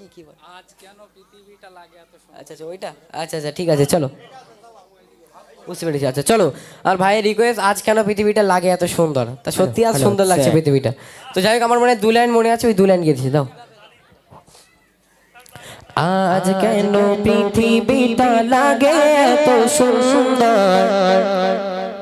কি কি বল? আজ কেন পৃথিবীটা লাগে এত সুন্দর? আচ্ছা আচ্ছা ওইটা। আচ্ছা আচ্ছা ঠিক আছে চলো। বুঝতে পেরেছি। আচ্ছা চলো। আর ভাইয়ের রিকোয়েস্ট আজ কেন পৃথিবীটা লাগে এত সুন্দর? তা সত্যি আজ সুন্দর লাগছে পৃথিবীটা। তো যাই হোক আমার মনে দু লাইন মনে আছে ওই দু লাইন গেছি দাও। আজ কেন পৃথিবীটা লাগে এত সুন্দর?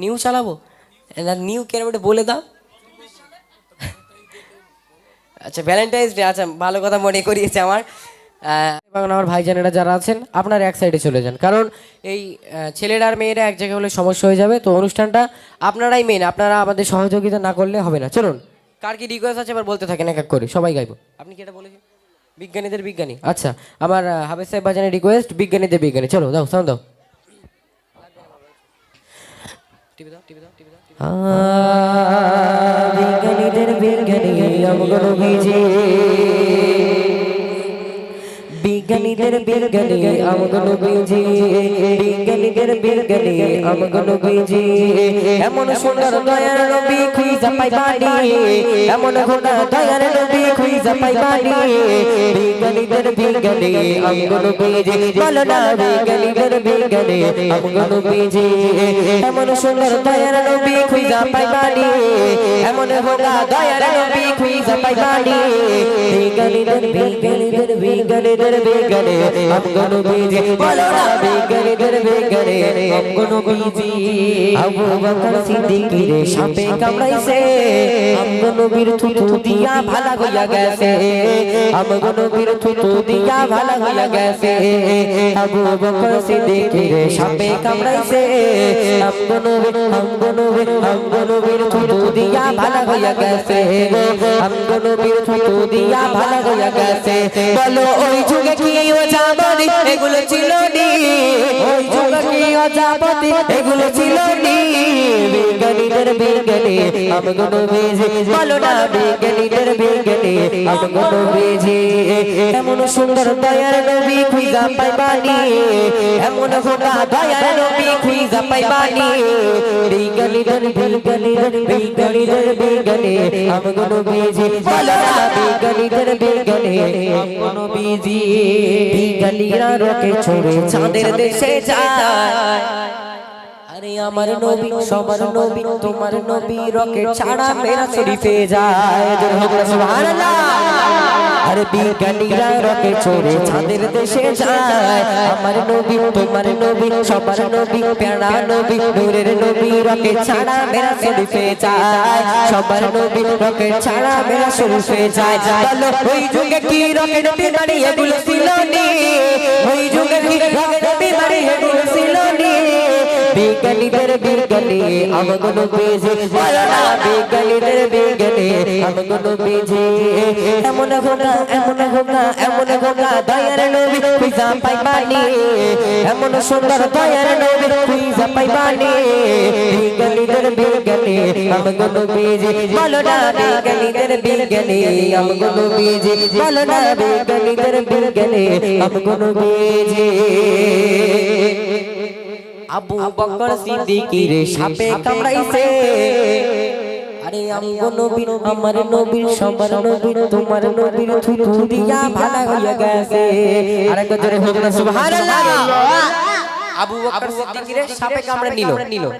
নিউ চালাবো? না, নিউ ওটা বলে দাও। আচ্ছা ভ্যালেন্টাইন্স ডে আচ্ছা ভালো কথা মনে করিয়েছে আমার। এবং আমার ভাইজানেরা যারা আছেন, আপনারা এক সাইডে চলে যান। কারণ এই ছেলেরা আর মেয়েরা এক জায়গায় হলে সমস্যা হয়ে যাবে। তো অনুষ্ঠানটা আপনারাই মেন আপনারা আমাদের সহযোগিতা না করলে হবে না। চলুন, কার কি রিকোয়েস্ট আছে এবার বলতে থাকেন, এক এক করে। সবাই গাইবো। আপনি কি এটা বলেছেন? বিজ্ঞানীদের বিজ্ঞানী। আচ্ছা আমার হাবেজ সাহেব বাজানের রিকোয়েস্ট বিজ্ঞানীদের বিজ্ঞানী। চলো, দাও সাউন্ড দাও। বিজ্ঞানীদের বিজ্ঞানী বিজ্ঞানীদের বিজ্ঞানী আমগণ ভিজে বিজ্ঞানীদের বিজ্ঞানী আমগণ ভিজে এমন সুন্দর দয়ার নবী খুই খুঁজা পাইবানি। এমন ঘোড়া দয়ার নবী খুই খুঁজা পাইবানি। বিজ্ঞানীদের বিজ্ঞানী আমগণ ভিজে বলো না, বিজ্ঞানীদের বিজ্ঞানী আমগণ ভিজে এমন সুন্দর দয়ার নবী খুই খুঁজা পাইবানি। এমন ঘোড়া দয়ার নবী খুই খুঁজা পাইবানি। বিজ্ঞানীদের বিজ্ঞানীদের বিজ্ঞানীদের বিজ্ঞানী আমগণ ভিজে বলো না বিজ্ঞানীদের বিজ্ঞানী আমগণ ভিজে আবু বকর সিদ্দিকীর সাপে কামড়াইছে আমগণ বীর থুতু দিয়া ভালা হইয়া গেছে। আমগণ বীর থুতু দিয়া ভালা হইয়া গেছে। আবু বকর সিদ্দিকীর সাপে কামড়াইছে আমগণ আমগণ আমগণ বীর থুতু দিয়া ভালা হইয়া গেছে। আমগণ বীর থুতু দিয়া ভালা হইয়া গেছে। বলো, ওই যুগে কি ও জামানি এগুলো ছিল নি ওই যুগে কি ও জামানি এগুলো ছিল নি বিজ্ঞানীদের বিজ্ঞানী আমগণ বেজে, বলো না বিজ্ঞানীদের বিজ্ঞানী আমগণ বেজে। এমন সুন্দর দয়ার নবী খুঁজা পাইবানি এমন হোগা দয়ার নবী খুঁজা পাইবানি বিজ্ঞানীদের বিজ্ঞানীদের বিজ্ঞানীদের বিজ্ঞানী আমগণ বেজে, বলো না বিজ্ঞানীদের বিজ্ঞানী আমগণ বেজে। বিজ্ঞানীরা রকে ছড়ে চাঁদের দেশে যায়। আরে আমার নবী সবার নবী তোমার নবী রকেট ছাড়া মেরা শরীফে যায়। আরে বিজ্ঞানীরা রকেট চাঁদের দেশে যায়। আমার নবী তোমার নবী সবার নবী প্যারা নবী নূরের নবী রকেট ছাড়া মেরা শরীফে যায়। সবার নবী রকেট ছাড়া মেরা শরীফে যায়। বলো ওই যুগে কি রকেট ছিল বিজ্ঞানীদের বিজ্ঞানী আমগণ বেজে বলো না বিজ্ঞানীদের বিজ্ঞানী আমগণ বেজে এমন হোগা এমন হোগা এমন হোগা দয়ার নবী খুঁজা পাইবানি। এমন সুন্দর দয়ার নবী খুঁজা পাইবানি। বিজ্ঞানীদের বিজ্ঞানী আমগণ বেজে বলো না বিজ্ঞানীদের বিজ্ঞানী আমগণ বেজে বলো না বিজ্ঞানীদের বিজ্ঞানী আমগণ বেজে আবু বকর সিদ্দিকীর সাপে কামড়াইছে আরে আমগো নবী আমার নবী সবার নবী তোমার নবীর থুতু দিয়া ভালা হইয়া গেছে। আরে জোরে হোক না সুবহানাল্লাহ। আবু বকর সিদ্দিকীর সাপে কামড়ে নিল।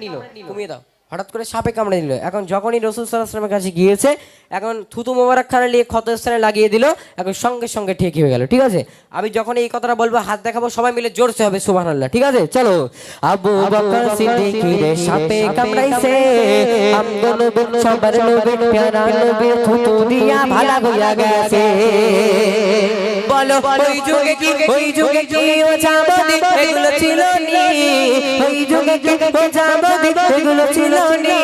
নিল। কমিয়ে দাও। হঠাৎ করে সাপে কামড়ে দিল। এখন যখনই রসুল সাল্লাহামের কাছে গিয়েছে এখন থুতু মোবারক খানা নিয়ে ক্ষত স্থানে লাগিয়ে দিল এখন সঙ্গে সঙ্গে ঠিক হয়ে গেল ঠিক আছে? আমি যখন এই কথাটা বলব হাত দেখাবো সবাই মিলে জোরসে হবে সুবহানাল্লাহ ঠিক আছে? চলো। আবু বকর সাপে কামড়াইছে। আমগো নবী সবার নবী প্যারা নবী থুতু দিয়া ভালা হইয়া গেছে। বলো ওই যুগে কি ওই যুগে কি ও চাঁদি এগুলো ছিল নি? ওই যুগে কি ও চাঁদি এগুলো ছিল নি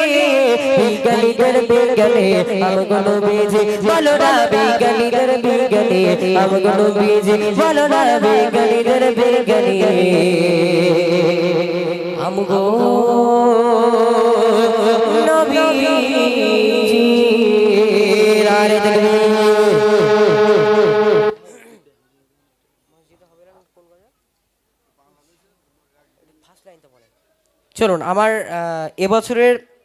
বিজ্ঞানীদের বিজ্ঞানী আমগো নবীজি বলো না বিজ্ঞানীদের বিজ্ঞানী। আমগো নবীজি বলো না বিজ্ঞানীদের বিজ্ঞানী আমগো নবীজি আরে দেখবি চলুন আমার এবছরের